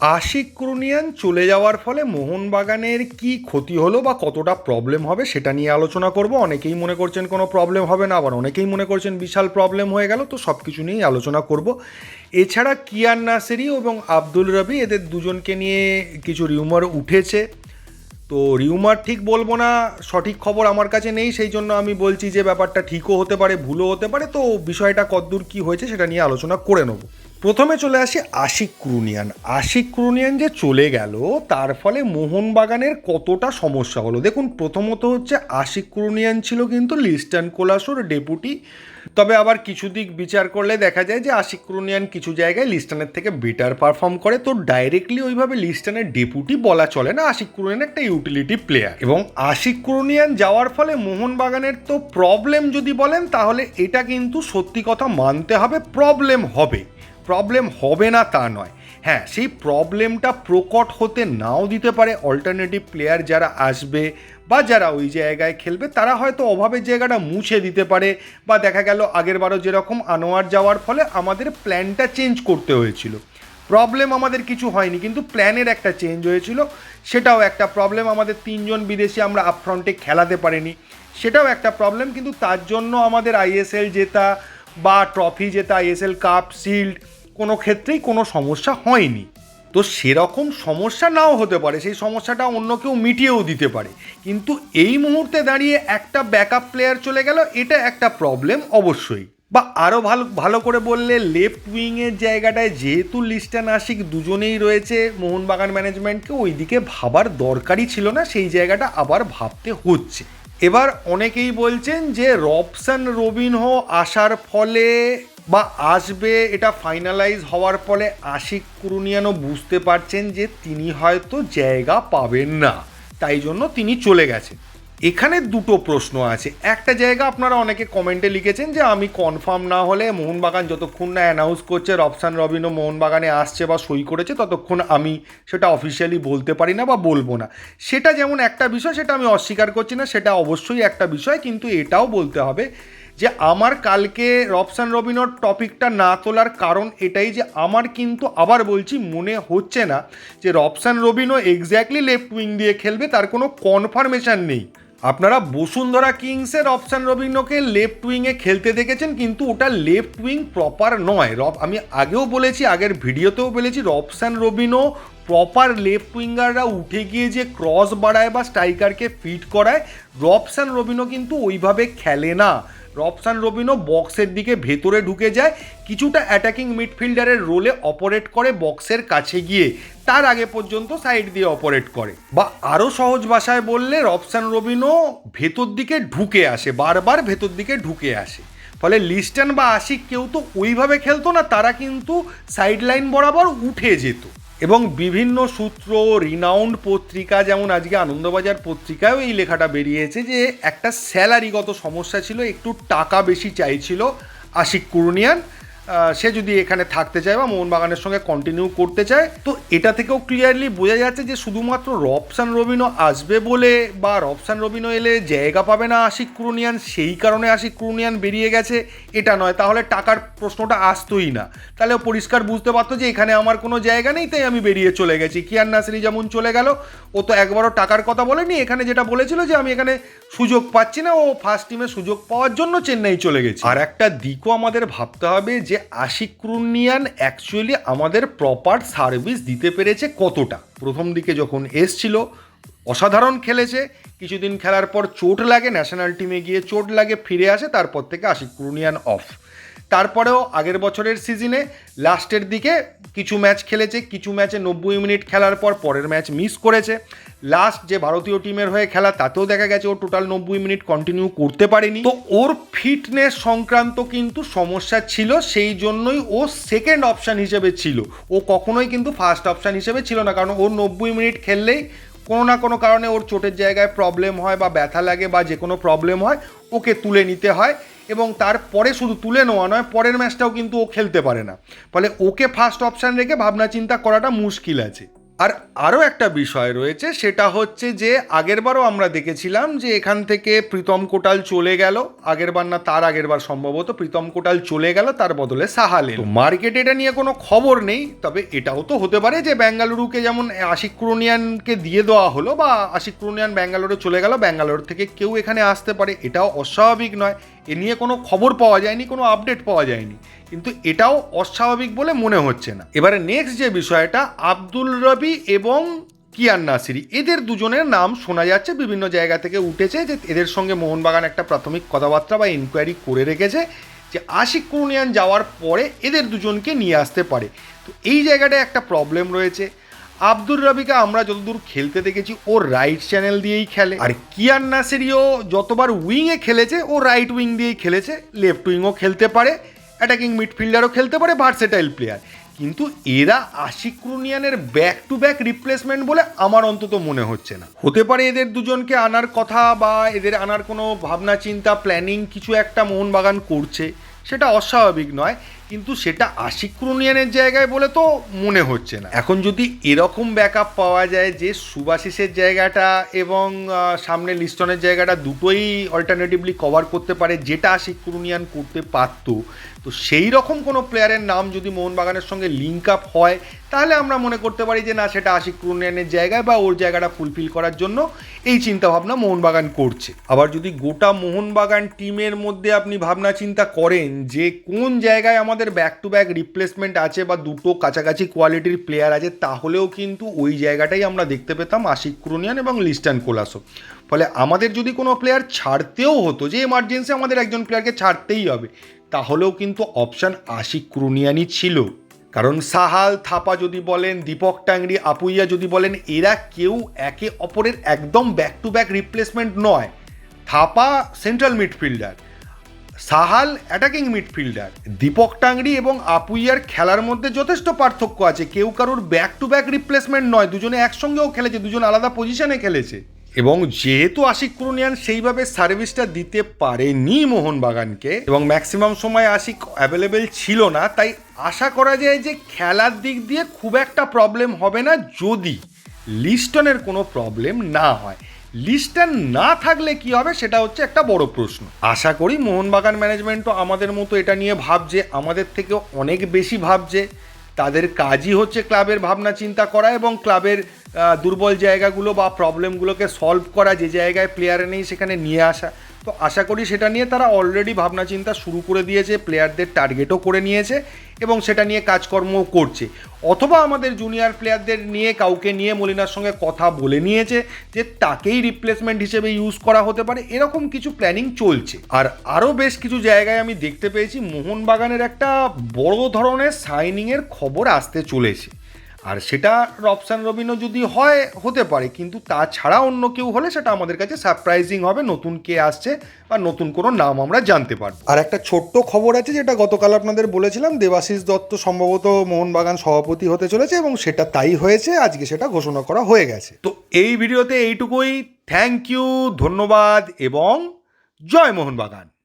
আশিক ক্রুনিয়ান চলে যাওয়ার ফলে মোহনবাগানের কি ক্ষতি হলো বা কতটা প্রবলেম হবে সেটা নিয়ে আলোচনা করব। অনেকেই মনে করছেন কোনো প্রবলেম হবে না, আবার অনেকেই মনে করছেন বিশাল প্রবলেম হয়ে গেল, তো সব কিছু নিয়েই আলোচনা করব। এছাড়া কিয়ান নাসেরি এবং আব্দুল রবি এদের দুজনকে নিয়ে কিছু রিউমার উঠেছে। তো রিউমার ঠিক বলব না, সঠিক খবর আমার কাছে নেই, সেই জন্য আমি বলছি যে ব্যাপারটা ঠিকও হতে পারে, ভুলও হতে পারে, তো বিষয়টা কদ্দূর কি হয়েছে সেটা নিয়ে আলোচনা করে নেব। প্রথমে চলে আসি আশিক ক্রুনিয়ান। আশিক ক্রুনিয়ান যে চলে গেল, তার ফলে মোহনবাগানের কতটা সমস্যা হলো? দেখুন, প্রথমত হচ্ছে আশিক ক্রুনিয়ান ছিল কিন্তু লিস্টান কোলাসোর ডেপুটি। তবে আবার কিছু দিক বিচার করলে দেখা যায় যে আশিক ক্রুনিয়ান কিছু জায়গায় লিস্টানের থেকে বেটার পারফর্ম করে। তো ডাইরেক্টলি ওইভাবে লিস্টানের ডেপুটি বলা চলে না। আশিক ক্রুনিয়ান একটা ইউটিলিটি প্লেয়ার এবং আশিক ক্রুনিয়ান যাওয়ার ফলে মোহনবাগানের তো প্রবলেম যদি বলেন, তাহলে এটা কিন্তু সত্যি কথা মানতে হবে প্রবলেম হবে। প্রবলেম হবে না তা নয়। হ্যাঁ সেই প্রবলেমটা প্রকট হতে নাও দিতে পারে অল্টারনেটিভ প্লেয়ার যারা আসবে বা যারা ওই জায়গায় খেলবে, তারা হয়তো অভাবের জায়গাটা মুছে দিতে পারে বা দেখা গেল আগের বারও যেরকম আনোয়ার যাওয়ার ফলে আমাদের প্ল্যানটা চেঞ্জ করতে হয়েছিল। প্রবলেম আমাদের কিছু হয়নি, কিন্তু প্ল্যানের একটা চেঞ্জ হয়েছিল। সেটাও একটা প্রবলেম আমাদের তিনজন বিদেশি আমরা আপফ্রন্টে খেলাতে পারিনি। সেটাও একটা প্রবলেম কিন্তু তার জন্য আমাদের আইএসএল জেতা বা ট্রফি জেতা আইএসএল কাপ শিল্ড কোনো ক্ষেত্রেই কোনো সমস্যা হয়নি। তো সেরকম সমস্যা নাও হতে পারে, সেই সমস্যাটা অন্য কেউ মিটিয়েও দিতে পারে। কিন্তু এই মুহূর্তে দাঁড়িয়ে একটা ব্যাকআপ প্লেয়ার চলে গেল, এটা একটা প্রবলেম অবশ্যই। বা আরও ভালো ভালো করে বললে লেফট উইংয়ের জায়গাটায় যেহেতু লিস্টান আশিক দুজনেই রয়েছে, মোহনবাগান ম্যানেজমেন্টকে ওইদিকে ভাবার দরকারই ছিল না, সেই জায়গাটা আবার ভাবতে হচ্ছে। এবার অনেকেই বলছেন যে রবসান রবিনহো আসার ফলে বা আসবে, এটা ফাইনালাইজ হওয়ার ফলে আশিক কুরুনিয়ানও বুঝতে পারছেন যে তিনি হয়তো জায়গা পাবেন না। তাই জন্য তিনি চলে গেছেন। এখানে দুটো প্রশ্ন আছে। একটা জায়গা আপনারা অনেকে কমেন্টে লিখেছেন যে, আমি কনফার্ম না হলে মোহনবাগান যতক্ষণ না অ্যানাউন্স করছে রবসান রবিনও মোহনবাগানে আসছে বা সই করেছে, ততক্ষণ আমি সেটা অফিসিয়ালি বলতে পারি না বা বলব না। সেটা যেমন একটা বিষয়, সেটা আমি অস্বীকার করছি না, সেটা অবশ্যই একটা বিষয়, কিন্তু এটাও বলতে হবে যে আমার কালকে রবসান রবিনোর টপিকটা না তোলার কারণ এটাই যে আমার কিন্তু আবার বলছি মনে হচ্ছে না যে Robson Robinho exactly left wing দিয়ে খেলবে, তার কোনো কনফার্মেশন নেই। আপনারা বসুন্ধরা কিংসের রবসান রবিনোকে লেফট উইংয়ে খেলতে দেখেছেন, কিন্তু ওটা লেফট উইং প্রপার নয়। রব, আমি আগেও বলেছি, আগের ভিডিওতেও বলেছি রবসান রবিনো প্রপার লেফট উইঙ্গাররা উঠে গিয়ে যে ক্রস বাড়ায় বা স্ট্রাইকারকে ফিট করায় রবসান রবিনো কিন্তু ওইভাবে খেলে না। রবসান রবিনো বক্সের দিকে ভেতরে ঢুকে যায়, কিছুটা অ্যাটাকিং মিডফিল্ডারের রোলে অপারেট করে বক্সের কাছে গিয়ে, তার আগে পর্যন্ত সাইড দিয়ে অপারেট করে। বা আরও সহজ ভাষায় বললে রবসান রবিনো ভেতর দিকে ঢুকে আসে, বারবার ভেতর দিকে ঢুকে আসে। ফলে লিস্টান বা আশিক কেউ তো ওইভাবে খেলতো না, তারা কিন্তু সাইড লাইন বরাবর উঠে যেত। এবং বিভিন্ন সূত্র রিনাউন্ড পত্রিকা, যেমন আজকে আনন্দবাজার পত্রিকায়ও এই লেখাটা বেরিয়েছে যে একটা স্যালারিগত সমস্যা ছিল, একটু টাকা বেশি চাইছিল আশিক কুরুনিয়ান। সে যদি এখানে থাকতে চায় বা মোহনবাগানের সঙ্গে কন্টিনিউ করতে চায়, তো এটা থেকেও ক্লিয়ারলি বোঝা যাচ্ছে যে শুধুমাত্র রবসান রবিনো আসবে বলে বা রবসান রবিনো এলে জায়গা পাবে না আশিক কুরুনিয়ান, সেই কারণে আশিক কুরুনিয়ান বেরিয়ে গেছে, এটা নয়। তাহলে টাকার প্রশ্নটা আসতোই না। তাহলে পরিষ্কার বুঝতে পারতো যে এখানে আমার কোনো জায়গা নেই, তাই আমি বেরিয়ে চলে গেছি। কিয়ান নাসরি যেমন চলে গেল, ও তো একবারও টাকার কথা বলেনি। এখানে যেটা বলেছিল যে আমি এখানে সুযোগ পাচ্ছি না, ও ফার্স্ট টিমে সুযোগ পাওয়ার জন্য চেন্নাই চলে গেছে। আর একটা দিকও আমাদের ভাবতে হবে যে আশিক ক্রুনিয়ান অ্যাকচুয়ালি আমাদের প্রপার সার্ভিস দিতে পেরেছে কতটা? প্রথম দিকে যখন এসছিল, অসাধারণ খেলেছে। কিছুদিন খেলার পর চোট লাগে ন্যাশনাল টিমে গিয়ে চোট লাগে, ফিরে আসে, তারপর থেকে আশিক ক্রুনিয়ান অফ তারপরেও আগের বছরের সিজনে লাস্টের দিকে কিছু ম্যাচ খেলেছে, কিছু ম্যাচে নব্বই মিনিট খেলার পর পরের ম্যাচ মিস করেছে। লাস্ট যে ভারতীয় টিমের হয়ে খেলা, তাতেও দেখা গেছে ও টোটাল নব্বই মিনিট কন্টিনিউ করতে পারেনি। তো ওর ফিটনেস সংক্রান্ত কিন্তু সমস্যা ছিল, সেই জন্যই ও সেকেন্ড অপশান হিসেবে ছিল। ও কখনোই কিন্তু ফার্স্ট অপশান হিসেবে ছিল না, কারণ ওর নব্বই মিনিট খেললেই কোনো না কোনো কারণে ওর চোটের জায়গায় প্রবলেম হয় বা ব্যথা লাগে বা যে কোনো প্রবলেম হয়, ওকে তুলে নিতে হয়। এবং তারপরে শুধু তুলে নেওয়া নয়, পরের ম্যাচটাও কিন্তু ও খেলতে পারে না। ফলে ওকে ফার্স্ট অপশান রেখে ভাবনা চিন্তা করাটা মুশকিল আছে। আর আরও একটা বিষয় রয়েছে, সেটা হচ্ছে যে আগেরবারও আমরা দেখেছিলাম যে এখান থেকে প্রীতম কোটাল চলে গেল। আগেরবার না, তার আগেরবার সম্ভবত প্রীতম কোটাল চলে গেল, তার বদলে সাহালে মার্কেটে এটা নিয়ে কোনো খবর নেই, তবে এটাও তো হতে পারে যে ব্যাঙ্গালুরুকে যেমন আশিক ক্রোনিয়ানকে দিয়ে দেওয়া হলো বা আশিক ক্রোনিয়ান ব্যাঙ্গালোরে চলে গেল, ব্যাঙ্গালোর থেকে কেউ এখানে আসতে পারে, এটাও অস্বাভাবিক নয়। এ নিয়ে কোনো খবর পাওয়া যায়নি, কোনো আপডেট পাওয়া যায়নি। কিন্তু এটাও অস্বাভাবিক বলে মনে হচ্ছে না। এবারে নেক্সট যে বিষয়টা, আব্দুল রবি এবং কিয়ান নাসিরি, এদের দুজনের নাম শোনা যাচ্ছে, বিভিন্ন জায়গা থেকে উঠেছে যে এদের সঙ্গে মোহনবাগান একটা প্রাথমিক কথাবার্তা বা ইনকোয়ারি করে রেখেছে যে আশিক কুরুনিয়ান যাওয়ার পরে এদের দুজনকে নিয়ে আসতে পারে। তো এই জায়গাটায় একটা প্রবলেম রয়েছে। আব্দুর রবিকে আমরা যতদূর খেলতে দেখেছি, ও রাইট চ্যানেল দিয়েই খেলে। আর কিয়ান নাসেরিও যতবার উইংয়ে খেলেছে, ও রাইট উইং দিয়েই খেলেছে লেফট উইংও খেলতে পারে অ্যাটাকিং মিডফিল্ডারও খেলতে পারে ভার্সেটাইল প্লেয়ার কিন্তু এরা আশিক ক্রুনিয়ানের ব্যাক টু ব্যাক রিপ্লেসমেন্ট বলে আমার অন্তত মনে হচ্ছে না। হতে পারে এদের দুজনকে আনার কথা বা এদের আনার কোনো ভাবনা চিন্তা প্ল্যানিং কিছু একটা মোহনবাগান করছে, সেটা অস্বাভাবিক নয়। কিন্তু সেটা আশিক ক্রুনিয়ানের জায়গায় বলে তো মনে হচ্ছে না। এখন যদি এরকম ব্যাকআপ পাওয়া যায় যে সুভাশিসের জায়গাটা এবং সামনে লিস্টনের জায়গাটা দুটোই অল্টারনেটিভলি কভার করতে পারে, যেটা আশিক ক্রুনিয়ান করতে পারতো, তো সেই রকম কোনো প্লেয়ারের নাম যদি মোহনবাগানের সঙ্গে লিঙ্ক আপ হয়, তাহলে আমরা মনে করতে পারি যে না, সেটা আশিক ক্রুনিয়ানের জায়গায় বা ওর জায়গাটা ফুলফিল করার জন্য এই চিন্তাভাবনা মোহনবাগান করছে। আবার যদি গোটা মোহনবাগান টিমের মধ্যে আপনি ভাবনা চিন্তা করেন যে কোন জায়গায় আমাদের ব্যাক টু ব্যাক রিপ্লেসমেন্ট আছে বা দুটো কাছাকাছি কোয়ালিটির প্লেয়ার আছে, তাহলেও কিন্তু ওই জায়গাটাই আমরা দেখতে পেতাম আশিক ক্রুনিয়ান এবং লিস্টান কোলাসো। ফলে আমাদের যদি কোনো প্লেয়ার ছাড়তেও হতো, যে এমার্জেন্সি আমাদের একজন প্লেয়ারকে ছাড়তেই হবে, তাহলেও কিন্তু অপশান আশিক ক্রুনিয়ানই ছিল। কারণ সাহাল, থাপা যদি বলেন, দীপক টাংরি, আপুইয়া যদি বলেন, এরা কেউ একে অপরের একদম ব্যাক টু ব্যাক রিপ্লেসমেন্ট নয়। Thapa central midfielder Sahal attacking midfielder Deepak Tangri এবং আপুইয়ার খেলার মধ্যে যথেষ্ট পার্থক্য আছে। কেউ কারোর ব্যাক টু ব্যাক রিপ্লেসমেন্ট নয়, দুজনে একসঙ্গেও খেলেছে, দুজন আলাদা পজিশনে খেলেছে। এবং যেহেতু আশিক ক্রুনিয়ান সেইভাবে সার্ভিসটা দিতে পারেনি মোহনবাগানকে, এবং ম্যাক্সিমাম সময় আশিক অ্যাভেলেবেল ছিল না, তাই আশা করা যায় যে খেলার দিক দিয়ে খুব একটা প্রবলেম হবে না যদি লিস্টনের কোনো প্রবলেম না হয়। লিস্টন না থাকলে কি হবে সেটা হচ্ছে একটা বড় প্রশ্ন। আশা করি মোহনবাগান ম্যানেজমেন্টও আমাদের মতো এটা নিয়ে ভাবছে, আমাদের থেকে অনেক বেশি ভাবছে। তাদের কাজই হচ্ছে ক্লাবের ভাবনা চিন্তা করা এবং ক্লাবের দুর্বল জায়গাগুলো বা প্রবলেমগুলোকে সলভ করা, যে জায়গায় প্লেয়ার নেই সেখানে নিয়ে আসা। তো আশা করি সেটা নিয়ে তারা অলরেডি ভাবনা চিন্তা শুরু করে দিয়েছে প্লেয়ারদের টার্গেটও করে নিয়েছে এবং সেটা নিয়ে কাজকর্মও করছে। অথবা আমাদের জুনিয়র প্লেয়ারদের নিয়ে কাউকে নিয়ে মলিনার সঙ্গে কথা বলে নিয়েছে যে তাকেই রিপ্লেসমেন্ট হিসেবে ইউজ করা হতে পারে, এরকম কিছু প্ল্যানিং চলছে। আর আরও বেশ কিছু জায়গায় আমি দেখতে পেয়েছি, মোহনবাগানের একটা বড় ধরনের সাইনিংয়ের খবর আসতে চলেছে। আর সেটা রবসান রবিনও যদি হয় হতে পারে। কিন্তু তাছাড়া অন্য কেউ হলে সেটা আমাদের কাছে সারপ্রাইজিং হবে নতুন কে আসছে বা নতুন কোনো নাম আমরা জানতে পারব। আর একটা ছোট্ট খবর আছে যেটা গতকাল আপনাদের বলেছিলাম দেবাশিস দত্ত সম্ভবত মোহনবাগান সভাপতি হতে চলেছে এবং সেটা তাই হয়েছে আজকে সেটা ঘোষণা করা হয়ে গেছে। তো এই ভিডিওতে এইটুকুই। থ্যাংক ইউ ধন্যবাদ এবং জয় মোহনবাগান।